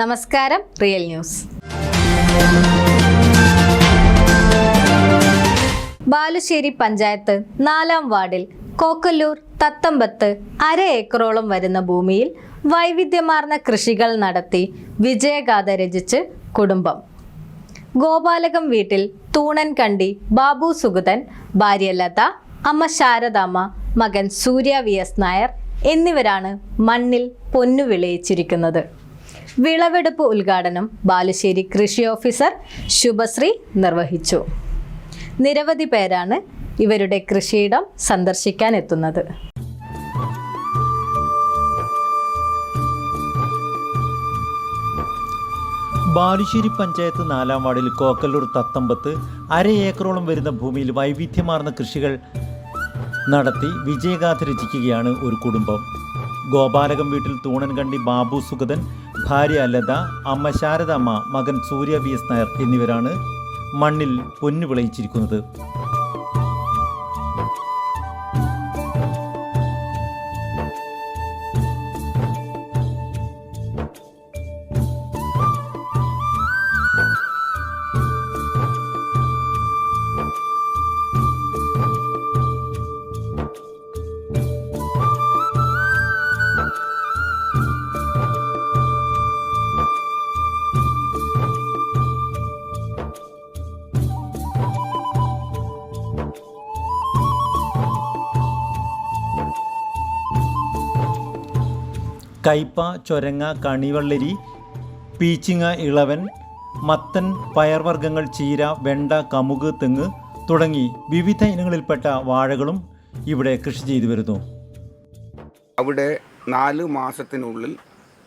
നമസ്കാരം real news. Balussery panchayat നാലാം വാർഡിൽ കോക്കല്ലൂർ തത്തമ്പത്ത് അര ഏക്കറോളം വരുന്ന ഭൂമിയിൽ വൈവിധ്യമാർന്ന കൃഷികൾ നടത്തി വിജയഗാഥ രചിച്ച് കുടുംബം. ഗോപാലകം വീട്ടിൽ തൂണൻ കണ്ടി ബാബു സുഗതൻ ഭാര്യ ലത അമ്മ ശാരദാമ്മ മകൻ സൂര്യ വി എസ് നായർ എന്നിവരാണ് മണ്ണിൽ പൊന്നു വിളയിച്ചിരിക്കുന്നത് വിളവെടുപ്പ് ഉദ്ഘാടനം ബാലുശ്ശേരി കൃഷി ഓഫീസർ ശുഭശ്രീ നിർവഹിച്ചു. നിരവധി പേരാണ് ഇവരുടെ കൃഷിയിടം സന്ദർശിക്കാൻ എത്തുന്നത്. ബാലുശ്ശേരി പഞ്ചായത്ത് നാലാം വാർഡിൽ കോക്കല്ലൂർ തത്തമ്പത്ത് അര ഏക്കറോളം വരുന്ന ഭൂമിയിൽ വൈവിധ്യമാർന്ന കൃഷികൾ നടത്തി വിജയഗാഥ രചിക്കുകയാണ് ഒരു കുടുംബം. ഗോപാലകം വീട്ടിൽ തൂണൻകണ്ടി ബാബു സുഗതൻ ഭാര്യ ലത അമ്മ ശാരദമ്മ മകൻ സൂര്യ വി. എസ്. നായർ എന്നിവരാണ് മണ്ണിൽ പൊന്നു വിളയിച്ചിരിക്കുന്നത് കയ്പ ചൊരങ്ങ കണിവള്ളരി പീച്ചിങ്ങ ഇളവൻ മത്തൻ പയർവർഗങ്ങൾ ചീര വെണ്ട കമുക് തെങ്ങ് തുടങ്ങി വിവിധ ഇനങ്ങളിൽപ്പെട്ട വാഴകളും ഇവിടെ കൃഷി ചെയ്തു വരുന്നു. അവിടെ നാല് മാസത്തിനുള്ളിൽ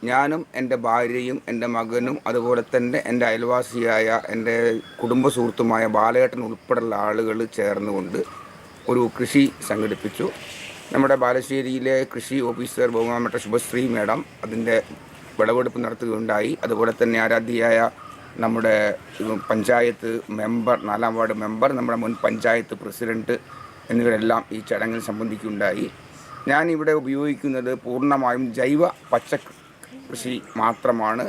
ഞാനും എന്റെ ഭാര്യയും എന്റെ മകനും അതുപോലെ തന്നെ എന്റെ അയൽവാസിയായ എന്റെ കുടുംബ സുഹൃത്തുമായ ബാലേട്ടൻ ഉൾപ്പെടെയുള്ള ആളുകൾ ചേർന്നുകൊണ്ട് ഒരു കൃഷി സംഘടിപ്പിച്ചു. നമ്മുടെ ബാലശ്ശേരിയിലെ കൃഷി ഓഫീസർ ബഹുമാനപ്പെട്ട ശുഭശ്രീ മേഡം അതിന്റെ വിളവെടുപ്പ് നടത്തുകയുണ്ടായി. അതുപോലെ തന്നെ ആരാധ്യയായ നമ്മുടെ പഞ്ചായത്ത് മെമ്പർ നാലാം വാർഡ് മെമ്പർ നമ്മുടെ മുൻ പഞ്ചായത്ത് പ്രസിഡന്റ് എന്നിവരെല്ലാം ഈ ചടങ്ങിൽ സംബന്ധിക്കുകയുണ്ടായി. ഞാനിവിടെ ഉപയോഗിക്കുന്നത് പൂർണമായും ജൈവ പച്ച കൃഷി മാത്രമാണ്.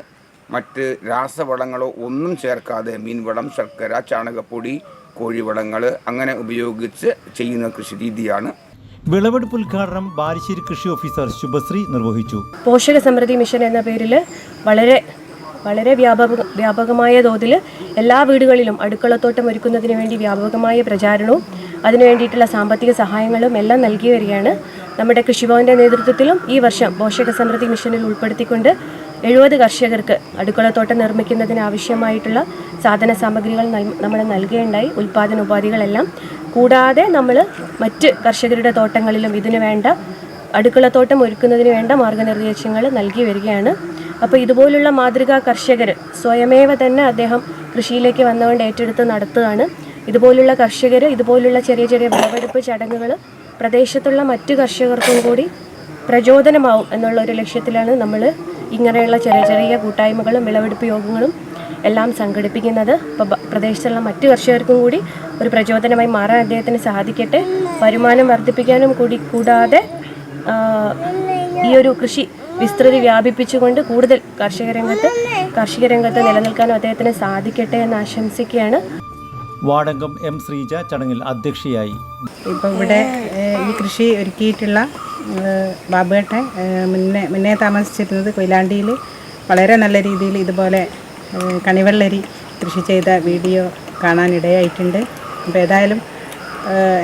മറ്റ് രാസവളങ്ങളോ ഒന്നും ചേർക്കാതെ മീൻവളം ശർക്കര ചാണകപ്പൊടി കോഴിവളങ്ങൾ അങ്ങനെ ഉപയോഗിച്ച് ചെയ്യുന്ന കൃഷി രീതിയാണ്. വിളവെടുപ്പ് ഉദ്ഘാടനം ബാലുശ്ശേരി കൃഷി ഓഫീസർ ശുഭശ്രീ നിർവഹിച്ചു. പോഷക സമൃദ്ധി മിഷൻ എന്ന പേരിൽ വളരെ വളരെ വ്യാപക വ്യാപകമായ തോതിൽ എല്ലാ വീടുകളിലും അടുക്കളത്തോട്ടം ഒരുക്കുന്നതിന് വേണ്ടി വ്യാപകമായ പ്രചാരണവും അതിനു വേണ്ടിയിട്ടുള്ള സാമ്പത്തിക സഹായങ്ങളും എല്ലാം നൽകി വരികയാണ്. നമ്മുടെ കൃഷിഭവന്റെ നേതൃത്വത്തിലും ഈ വർഷം പോഷക സമൃദ്ധി മിഷനിൽ ഉൾപ്പെടുത്തിക്കൊണ്ട് എഴുപത് കർഷകർക്ക് അടുക്കളത്തോട്ടം നിർമ്മിക്കുന്നതിന് ആവശ്യമായിട്ടുള്ള സാധന സാമഗ്രികൾ നമ്മൾ നൽകുകയുണ്ടായി ഉൽപ്പാദന ഉപാധികളെല്ലാം കൂടാതെ നമ്മൾ മറ്റ് കർഷകരുടെ തോട്ടങ്ങളിലും ഇതിനു വേണ്ട അടുക്കളത്തോട്ടം ഒരുക്കുന്നതിന് വേണ്ട മാർഗനിർദ്ദേശങ്ങൾ നൽകി വരികയാണ്. അപ്പോൾ ഇതുപോലുള്ള മാതൃകാ കർഷകർ സ്വയമേവ തന്നെ അദ്ദേഹം കൃഷിയിലേക്ക് വന്നുകൊണ്ട് ഏറ്റെടുത്ത് നടത്തുകയാണ്. ഇതുപോലുള്ള കർഷകർ ഇതുപോലുള്ള ചെറിയ ചെറിയ വിളവെടുപ്പ് ചടങ്ങുകൾ പ്രദേശത്തുള്ള മറ്റ് കർഷകർക്കും കൂടി പ്രചോദനമാവും എന്നുള്ള ഒരു ലക്ഷ്യത്തിലാണ് നമ്മൾ ഇങ്ങനെയുള്ള ചെറിയ ചെറിയ കൂട്ടായ്മകളും വിളവെടുപ്പ് യോഗങ്ങളും എല്ലാം സംഘടിപ്പിക്കുന്നത്. ഇപ്പോൾ പ്രദേശത്തുള്ള മറ്റു കർഷകർക്കും കൂടി ഒരു പ്രചോദനമായി മാറാൻ അദ്ദേഹത്തിന് സാധിക്കട്ടെ. വരുമാനം വർദ്ധിപ്പിക്കാനും കൂടി കൂടാതെ ഈ ഒരു കൃഷി വിസ്തൃതി വ്യാപിപ്പിച്ചുകൊണ്ട് കൂടുതൽ കാർഷിക രംഗത്ത് കാർഷിക രംഗത്ത് നിലനിൽക്കാനും അദ്ദേഹത്തിന് സാധിക്കട്ടെ എന്ന് ആശംസിക്കുകയാണ്. വാടകം എം ശ്രീജ ചടങ്ങിൽ അധ്യക്ഷയായി. ഇപ്പോൾ ഇവിടെ ഈ കൃഷി ഒരുക്കിയിട്ടുള്ള ഏഹ്, ബാബുവേട്ടൻ മുന്നേ മുന്നേ താമസിച്ചിരുന്നത് കൊയിലാണ്ടിയിൽ വളരെ നല്ല രീതിയിൽ ഇതുപോലെ കണിവെള്ളരി കൃഷി ചെയ്ത വീഡിയോ കാണാനിടയായിട്ടുണ്ട്. അപ്പോൾ ഏതായാലും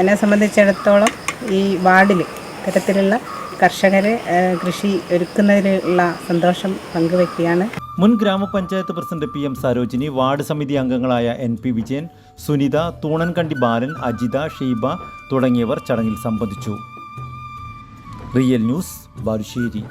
എന്നെ സംബന്ധിച്ചിടത്തോളം ഈ വാർഡിൽ ഇത്തരത്തിലുള്ള കർഷകരെ കൃഷി ഒരുക്കുന്നതിലുള്ള സന്തോഷം പങ്കുവെക്കുകയാണ്. മുൻ gram panchayat president P M Sarojini ward സമിതി അംഗങ്ങളായ എൻ പി വിജയൻ സുനിത തൂണൻകണ്ടി ബാലൻ അജിത ഷീബ തുടങ്ങിയവർ ചടങ്ങിൽ സംബന്ധിച്ചു. Real news Balussery